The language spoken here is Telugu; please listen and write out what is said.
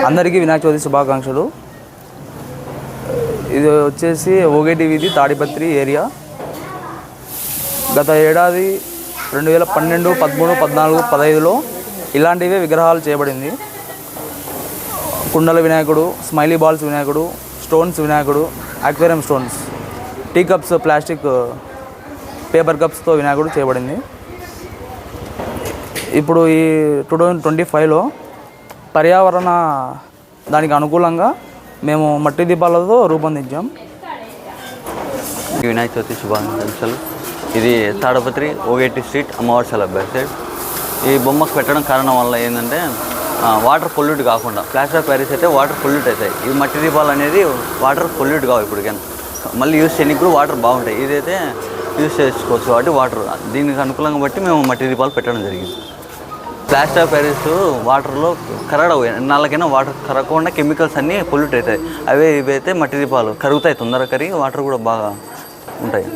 అందరికీ వినాయక చవితి శుభాకాంక్షలు. ఇది వచ్చేసి ఓగేటి వీధి తాడిపత్రి ఏరియా. గత ఏడాది రెండు వేల పన్నెండు పదమూడు పద్నాలుగు పదహైదులో ఇలాంటివే విగ్రహాలు చేయబడింది. కుండల వినాయకుడు స్మైలీ బాల్స్ వినాయకుడు స్టోన్స్ వినాయకుడు aquarium stones tea cups plastic paper కప్స్తో వినాయకుడు చేయబడింది. ఇప్పుడు ఈ టూ థౌజండ్ ట్వంటీ ఫైవ్లో పర్యావరణ దానికి అనుకూలంగా మేము మట్టి దీపాలతో రూపొందించాం. వినాయక చవితి శుభాకాంక్షలు. ఇది తాడపత్రి ఓగేటి స్ట్రీట్ అమ్మవారి చాలా సైడ్ ఈ బొమ్మకు పెట్టడం కారణం వల్ల ఏంటంటే వాటర్ పొల్యూట్ కాకుండా ప్లాస్టర్ ఆఫ్ ప్యారిస్ అయితే వాటర్ పొల్యూట్ అవుతాయి. ఈ మట్టి దీపాలు అనేది వాటర్ పొల్యూట్ కావు ఇప్పటికైనా మళ్ళీ యూస్ చేయడానికి కూడా వాటర్ బాగుంటాయి. ఇదైతే యూస్ చేసుకోవచ్చు కాబట్టి వాటర్. దీనికి అనుకూలంగా బట్టి మేము మట్టి దీపాలు పెట్టడం జరిగింది. ప్లాస్టర్ ఆఫ్ ప్యారిస్ వాటర్లో కరగడవు ఎన్నాళ్ళకైనా వాటర్ కరగకుండా కెమికల్స్ అన్నీ పొల్యూట్ అవుతాయి. అవే ఇవైతే మట్టి దీపాలు కరుగుతాయి తొందరగా కరిగి వాటర్ కూడా బాగా ఉంటాయి.